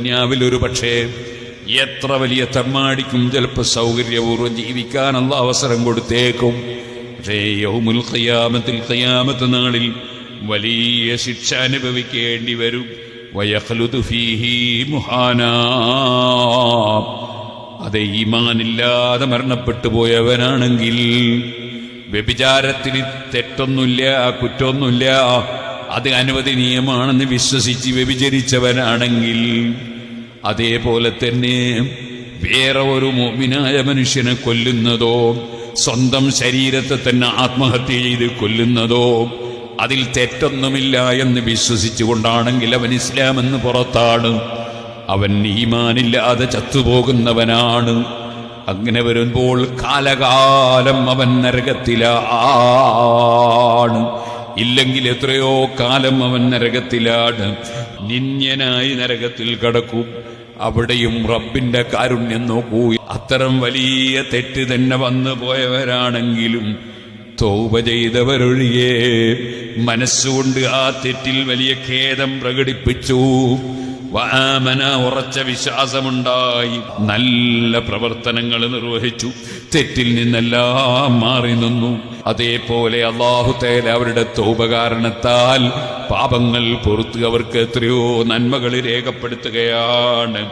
ദുന്യാവിൽ ഒരു പക്ഷേ എത്ര വലിയ തമ്മാടിക്കും ചിലപ്പോൾ സൗകര്യപൂർവം ജീവിക്കാനുള്ള അവസരം കൊടുത്തേക്കും. പക്ഷേ യൗമുൽ ഖിയാമത്തിൽ ഖിയാമത്ത് നാളിൽ വലിയ ശിക്ഷ അനുഭവിക്കേണ്ടി വരും. അത് ഈമാനില്ലാതെ മരണപ്പെട്ടു പോയവനാണെങ്കിൽ വ്യഭിചാരത്തിന് തെറ്റൊന്നുമില്ല കുറ്റമൊന്നുമില്ല. അത് അനുവദനീയമാണെന്ന് വിശ്വസിച്ച് വ്യഭിചരിച്ചവനാണെങ്കിൽ അതേപോലെ തന്നെ വേറെ ഒരു മോമിനായ മനുഷ്യനെ കൊല്ലുന്നതോ സ്വന്തം ശരീരത്തെ തന്നെ ആത്മഹത്യ ചെയ്ത് കൊല്ലുന്നതോ അതിൽ തെറ്റൊന്നുമില്ല എന്ന് വിശ്വസിച്ചുകൊണ്ടാണെങ്കിൽ അവൻ ഇസ്ലാമെന്ന് പുറത്താണ്. അവൻ ഈമാനില്ലാതെ ചത്തുപോകുന്നവനാണ്. അങ്ങനെ വരുമ്പോൾ കാലകാലം അവൻ നരകത്തിലാണ് ഇല്ലെങ്കിൽ എത്രയോ കാലം അവൻ നരകത്തിലാണ്. നിന്യനായി നരകത്തിൽ കടക്കും. അവിടെയും റബ്ബിന്റെ കാരുണ്യം നോക്കൂ. അത്തരം വലിയ തെറ്റ് തന്നെ വന്നു പോയവരാണെങ്കിലും തോപ ചെയ്തവരൊഴികെ മനസ്സുകൊണ്ട് ആ തെറ്റിൽ വലിയ ഖേദം പ്രകടിപ്പിച്ചു. വാമന ഉറച്ച വിശ്വാസമുണ്ടായി. നല്ല പ്രവർത്തനങ്ങൾ നിർവഹിച്ചു. തെറ്റിൽ നിന്നെല്ലാം മാറി നിന്നു. അതേപോലെ അള്ളാഹു തേല അവരുടെ തോപകാരണത്താൽ പാപങ്ങൾ പൊറത്ത് അവർക്ക് എത്രയോ നന്മകൾ രേഖപ്പെടുത്തുകയാണ്.